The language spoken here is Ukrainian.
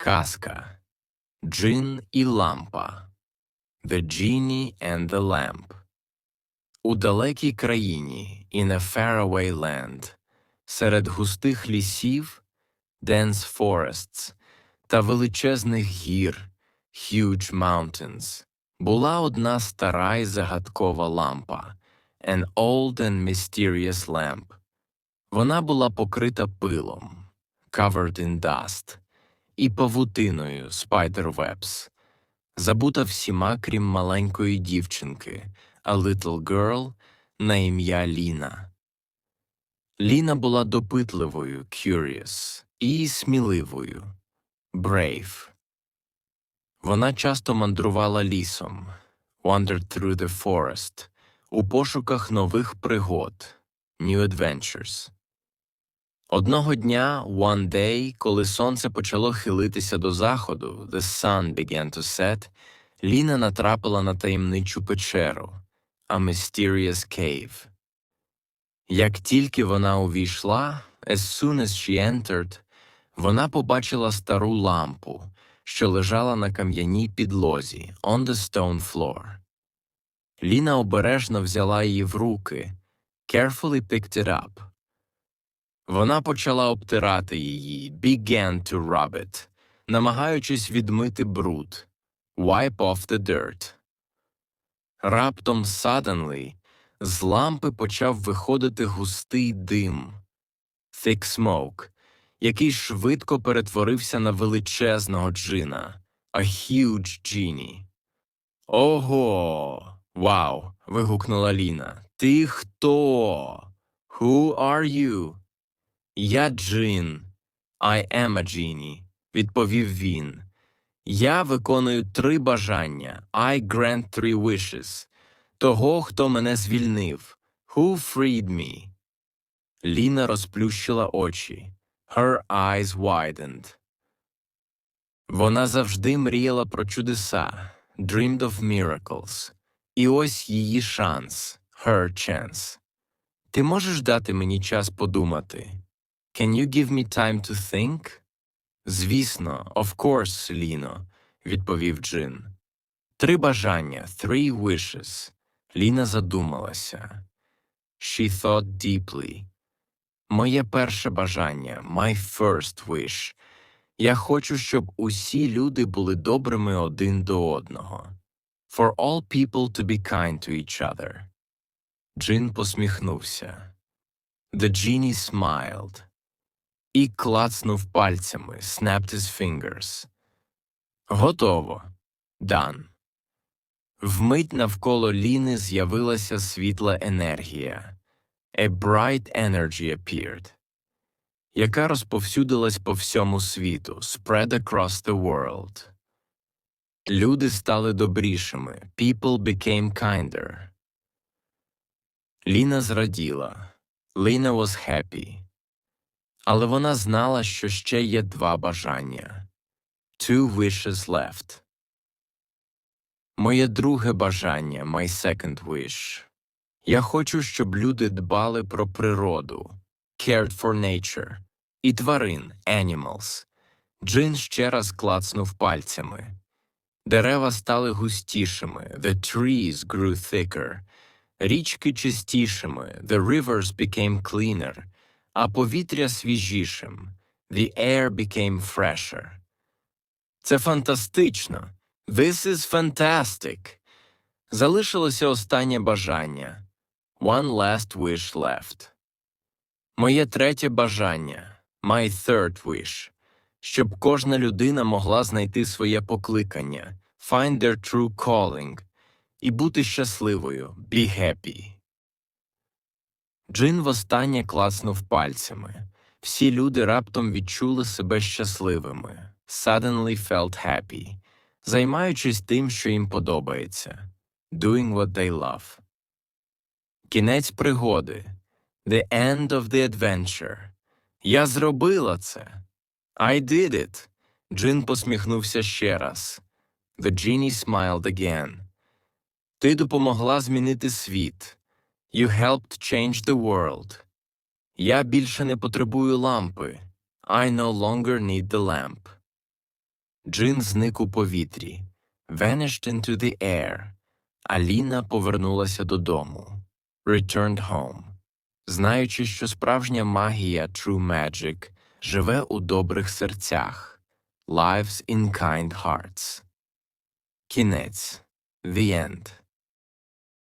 Казка. Джин і лампа. The Genie and the Lamp. У далекій країні in a faraway land серед густих лісів dense forests та величезних гір huge mountains була одна стара і загадкова лампа an old and mysterious lamp. Вона була покрита пилом covered in dust і павутиною Spiderwebs, забута всіма, крім маленької дівчинки, a little girl на ім'я Ліна. Ліна була допитливою, curious, і сміливою, brave. Вона часто мандрувала лісом, wandered through the forest, у пошуках нових пригод, new adventures. Одного дня, one day, коли сонце почало хилитися до заходу, the sun began to set, Ліна натрапила на таємничу печеру, a mysterious cave. Як тільки вона увійшла, as soon as she entered, вона побачила стару лампу, що лежала на кам'яній підлозі, on the stone floor. Ліна обережно взяла її в руки, carefully picked it up. Вона почала обтирати її, began to rub it, намагаючись відмити бруд, wipe off the dirt. Раптом suddenly з лампи почав виходити густий дим, thick smoke, який швидко перетворився на величезного джина, a huge genie. Ого! Вау! вигукнула Ліна. Ти хто? Who are you? Я Джин. I am a genie, відповів він. Я виконую три бажання. I grant three wishes. Того, хто мене звільнив. Who freed me? Ліна розплющила очі. Her eyes widened. Вона завжди мріяла про чудеса. Dreamed of miracles. І ось її шанс. Her chance. Ти можеш дати мені час подумати? Can you give me time to think? Звісно, of course, Ліно, відповів Джин. Три бажання, three wishes. Ліна задумалася. She thought deeply. Моє перше бажання, my first wish. Я хочу, щоб усі люди були добрими один до одного. For all people to be kind to each other. Джин посміхнувся. The genie smiled. І клацнув пальцями, snapped his fingers. Готово. Done. Вмить навколо Ліни з'явилася світла енергія. A bright energy appeared, яка розповсюдилась по всьому світу, spread across the world. Люди стали добрішими, people became kinder. Ліна зраділа. Ліна was happy. Але вона знала, що ще є два бажання. Two wishes left. Моє друге бажання, my second wish. Я хочу, щоб люди дбали про природу, cared for nature, і тварин, animals. Джин ще раз клацнув пальцями. Дерева стали густішими, the trees grew thicker, річки чистішими, the rivers became cleaner, а повітря свіжішим, the air became fresher. Це фантастично. This is fantastic. Залишилося останнє бажання. One last wish left. Моє третє бажання. My third wish. Щоб кожна людина могла знайти своє покликання. Find their true calling. І бути щасливою. Be happy. Джин востаннє класнув пальцями. Всі люди раптом відчули себе щасливими. Suddenly felt happy. Займаючись тим, що їм подобається. Doing what they love. Кінець пригоди. The end of the adventure. Я зробила це. I did it. Джин посміхнувся ще раз. The genie smiled again. Ти допомогла змінити світ. You helped change the world. Я більше не потребую лампи. I no longer need the lamp. Джин зник у повітрі. Vanished into the air. Аліна повернулася додому. Returned home. Знаючи, що справжня магія True Magic живе у добрих серцях. Lives in kind hearts. Кінець. The end.